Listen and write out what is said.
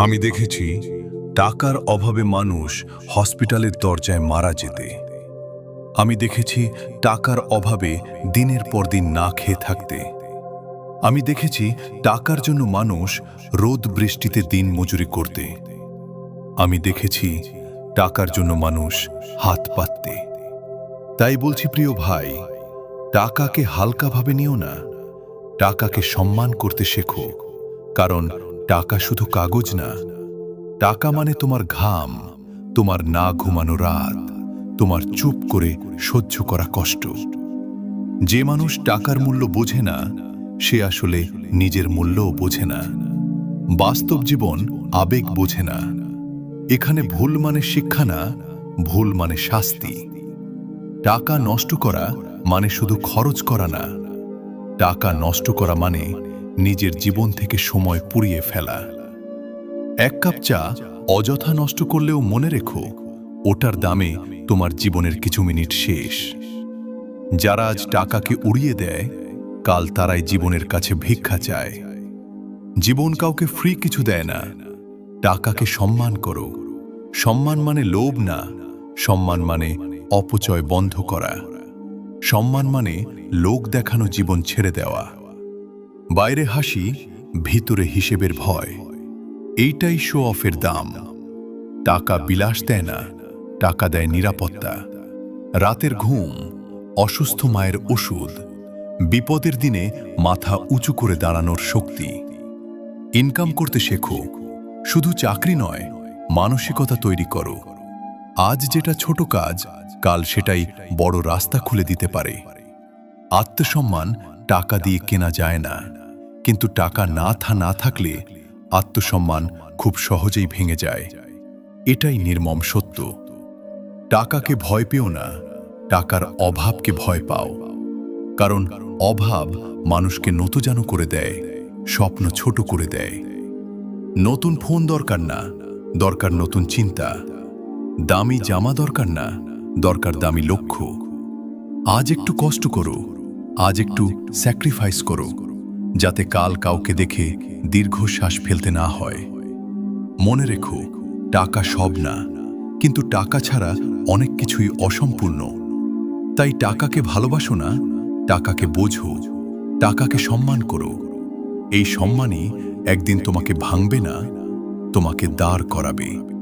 আমি দেখেছি টাকার অভাবে মানুষ হসপিটালের দরজায় মারা যেতে। আমি দেখেছি টাকার অভাবে দিনের পর দিন না খেয়ে থাকতে। আমি দেখেছি টাকার জন্য মানুষ রোদ বৃষ্টিতে দিন মজুরি করতে। আমি দেখেছি টাকার জন্য মানুষ হাত পাততে। তাই বলছি, প্রিয় ভাই, টাকাকে হালকাভাবে নিও না। টাকাকে সম্মান করতে শেখো। কারণ টাকা শুধু কাগজ না, টাকা মানে তোমার ঘাম, তোমার না ঘুমানো রাত, তোমার চুপ করে সহ্য করা কষ্ট। যে মানুষ টাকার মূল্য বোঝে না, সে আসলে নিজের মূল্যও বোঝে না। বাস্তব জীবন আবেগ বোঝে না। এখানে ভুল মানে শিক্ষা না, ভুল মানে শাস্তি। টাকা নষ্ট করা মানে শুধু খরচ করা না। টাকা নষ্ট করা মানে নিজের জীবন থেকে সময় পুড়িয়ে ফেলা। এক কাপ চা অযথা নষ্ট করলেও মনে রেখো, ওটার দামে তোমার জীবনের কিছু মিনিট শেষ। যারা আজ টাকাকে উড়িয়ে দেয়, কাল তারাই জীবনের কাছে ভিক্ষা চায়। জীবন কাউকে ফ্রি কিছু দেয় না, টাকাকে সম্মান করো। সম্মান মানে লোভ না, সম্মান মানে অপচয় বন্ধ করা। সম্মান মানে লোক দেখানো জীবন ছেড়ে দেওয়া। বাইরে হাসি, ভিতরে হিসেবের ভয়। এইটাই শো অফের দাম। টাকা বিলাস দেয় না, টাকা দেয় নিরাপত্তা। রাতের ঘুম, অসুস্থ মায়ের ওষুধ, বিপদের দিনে মাথা উঁচু করে দাঁড়ানোর শক্তি। ইনকাম করতে শেখো, শুধু চাকরি নয়, মানসিকতা তৈরি করো। আজ যেটা ছোট কাজ, কাল সেটাই বড় রাস্তা খুলে দিতে পারে। আত্মসম্মান টাকা দিয়ে কেনা যায় না। কিন্তু টাকা না থা, না থাকলে আত্মসম্মান খুব সহজেই ভেঙে যায়। এটাই নির্মম সত্য। টাকাকে ভয় পেও না, টাকার অভাবকে ভয় পাও। কারণ অভাব মানুষকে নতজানু করে দেয়, স্বপ্ন ছোট করে দেয়। নতুন ফোন দরকার না, দরকার নতুন চিন্তা। দামি জামা দরকার না, দরকার দামি লক্ষ্য। আজ একটু কষ্ট করো, আজ একটু স্যাক্রিফাইস করো। যাতে কাল কাউকে দেখে দীর্ঘশ্বাস ফেলতে না হয়। মনে রেখো, টাকা সব না, কিন্তু টাকা ছাড়া অনেক কিছুই অসম্পূর্ণ। তাই টাকাকে ভালোবাসো না, টাকাকে বোঝো, টাকাকে সম্মান করো। এই সম্মানই একদিন তোমাকে ভাঙবে না, তোমাকে দাঁড় করাবে।